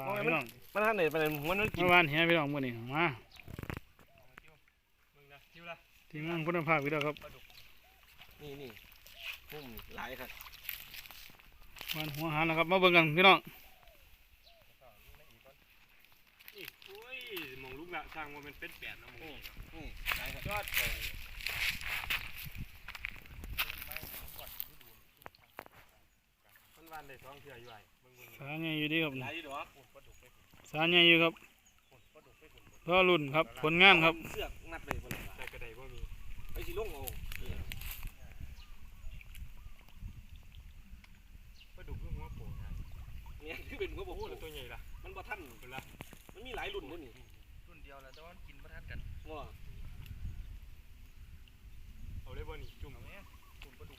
ลาพี่น้องมันท่านไหนไปไหนมันนั่นกินเมื่อวานเห็นพี่น้องมื้อนี้มามึงนะคิวละทีมงานคุณภาพพี่น้องครับนี่นี่พุ่มหลายครับวันหัวหาแล้วครับ มาเบิ่งกันพี่น้องนี่โอ้ยมองลูกละสร้างว่ามันเป็นแปดนะมึงนี่นี่หลายครับยอดเลยมัน วันได้สองเทื่ออยู่ไอ้เบิ่งเบิ่งสาใหญ่อยู่ดีครับหลายอยู่ดอกโอ้ปลาดุกไปฝุ่นสาใหญ่อยู่ครับปลาดุกไปฝุ่นรอรุ่นครับ ผลงานครับ เสือกงัดเลยคนละใส่กระไดบ่มีไอ้สิลงเอานี่ปลาดุกเรื่องหัวโผล่ไงเนี่ยที่เป็นหัวบ่โอ้ฮู้แล้วตัวใหญ่ละมันบ่ทันเป็นละมันมีหลายรุ่นด้วยนี่รุ่นเดียวแหละแต่ว่ากินประทัดกันว่าเอาเลยบ่นี่จุ่มเอาไหมกลุ่มปลาดุก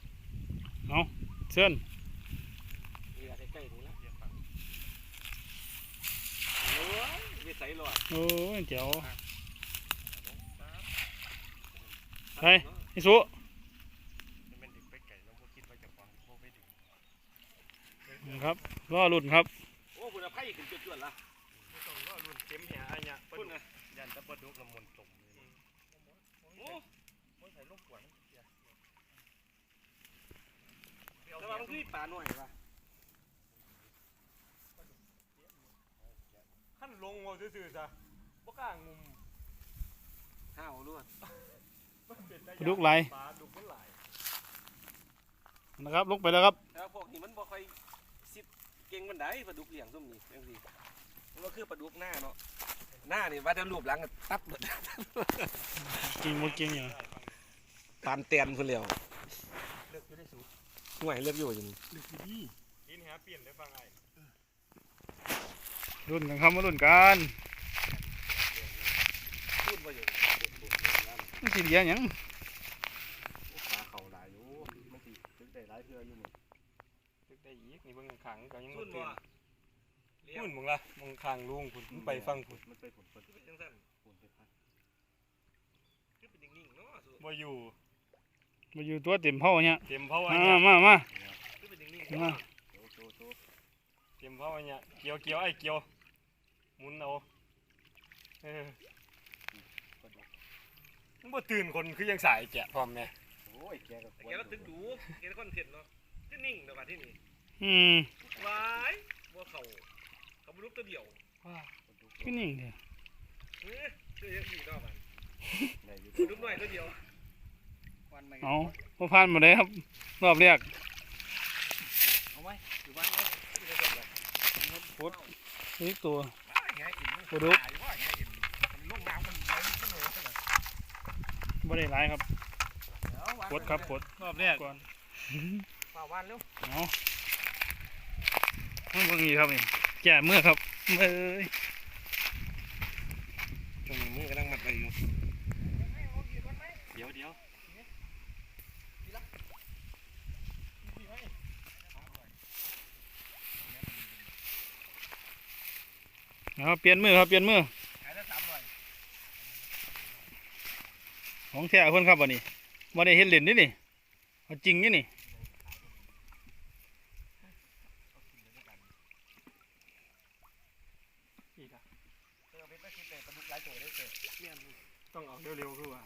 เชิญนี่ละ ใกล้ๆนี่ละเดี๋ยวฟังโอ้ยไปใส่หรอโอ้ยเจ๋วปั๊บไปไอ้สุจะเป็นดึกไปไก่เราบ่คิดว่าจะฟังบ่ไปดึกนะครับรอรุ่นครับ โอ้คุณอภัยขึ้นจวดๆละไม่ต้องรอรุ่นเต็มแห่อันเนี้ยปลาคุดุณกนะยันแตะปลาดุกละมนตมเลยโอ้มันใส่ลูกขวานเสียแต่ว่ามันคือปลาหน่อยว่ะ ขั้นลงเอาซื่อๆซะบ่กล้างุมห้าวล้วนมันเป็นตาปลาดุกไหลายปลาดุกมันหลายนะครับลงไปแล้วครับแล้วพวกนี้มันบ่ค่อยสิบเก่งมันได้ปลาดุกเลี้ยงซุ่มนี่จังซี่มันก็คือปลาดุกหน้าเนาะหน้านี่ว่าจะรูปหลังก็ตับเบิดกินหมดกินอย่างปานเตียนพุ่นแล้วเลือกอยู่ได้สูงห่วยเลือกอยู่อยู่นี่กินหาเปลี่ยนได้ฟังไอ้ รุ่นกันครับมารุ่นกันพูดบ่อยู่มันสิเดียหยังปลาเขาหลายอยู่มันสิถึงได้หลายเทื่ออยู่นี่ลึกได้อีกนี่เบิ่งขังก็ยังพูบ่ดตื่บ่นพุ่นมึงล่ะมึงข้างลุงพุ่นมึงไปฟังพุ่นมันไปผลผลคือเป็นจังซั่นผลไปพัดคือเป็นนิ่งๆเนาะสุบ่อยู่มาอยู่ตัวเต็มเผาเนี่ยเต็มเผาอันมาเนี้ยมามาคือเป็นนิ่งมาโตโตโตเต็มเผาอันเนี้ยเกี่ยวเกี่ยวไอ้เกี่ยว หมุนเอาเออปลาดุกมึงบ่ตื่นคนคือยังสายแกะพร้อมแม่โอ้ยแกก็ๆแต่แกเราตึกดูแกคอนเทนต์เนาะคือนิ่งแต่ว่าที่นี่อืมวายบ่เข้าเขาบ่รู้ตัวเดียวก็นิ่งเดียวเฮ้ยคือยังดีเนาะมันได้อยู่ลูกน้อยตัวเดียววันใหม่เอาพอผ่านมาได้ครับรอบแรกเอาไว้อยู่บ้านไว้นี่ตัวแง่อิ่ม ปลาดุกตายว่าแง่อิ่มมันลงน้ำมันไหลขึ้นเลยบ่ได้หลายครับกดครับกดรอบแรกก่อนฝ่าวันเร็วเอาต้องเบิ่งนี่ครับนี่แก่มือครับเอ้ยตรงนี้กำลังมัดไปอยู่เดี๋ยวเดี๋ยว เอาเปลี่ยนมือครับเปลี่ยนมือขายได้สามร้อยของแท้เพิ่นครับวันนี้บ่ได้เฮ็ดเล่นนี่นี่เอาจริงนี่นี่อีกอะเออเป็นไปสิแต่ปลาดุกหลายตัวได้เกิดต้องเอาเร็วๆคือว่า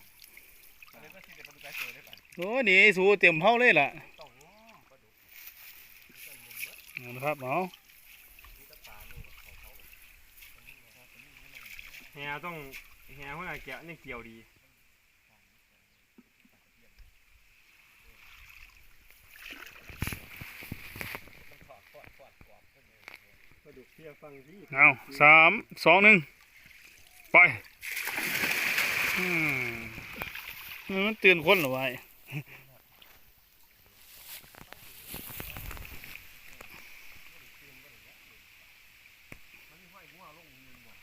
เป็นไปสิแต่ปลาดุกหลายตัวได้ป่ะโอ้ยนี่สูเต็มเฮาเลยล่ะต้องง้อปลาดุกเอาละครับเอา นี่ก็ปลานี่เขาเขา แหต้องแหหัวหน้าแกะนี่เกี่ยวดีมันถอดถอดถอดถอดขึ้นเกเที่ยฟังดีเอาสามสองหนึ่งไปอืมมันตื่นคนเหรอวะ มันมีห้อยหัวลงมือบ่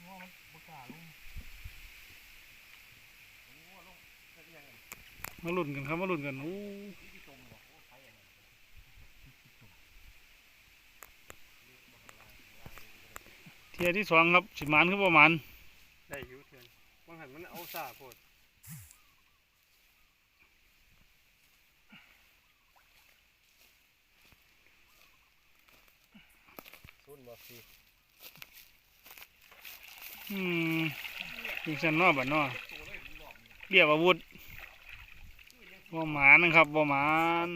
หัวมันบ่กล้าลงมันหัวลงเป็นยังไง มาลุ้นกันครับมาลุ้นกันโอ้ที่ที่จมบ่โอ้ใครอันนั้นเทียที่สองครับสิหมานคือประมาณได้อยู่เทือนบางหันมันเอาซาโพดซุนบ่สิอืมยิงสันนอบัดนอเรียกอาวุธ บ่หมานะครับบ่หมาน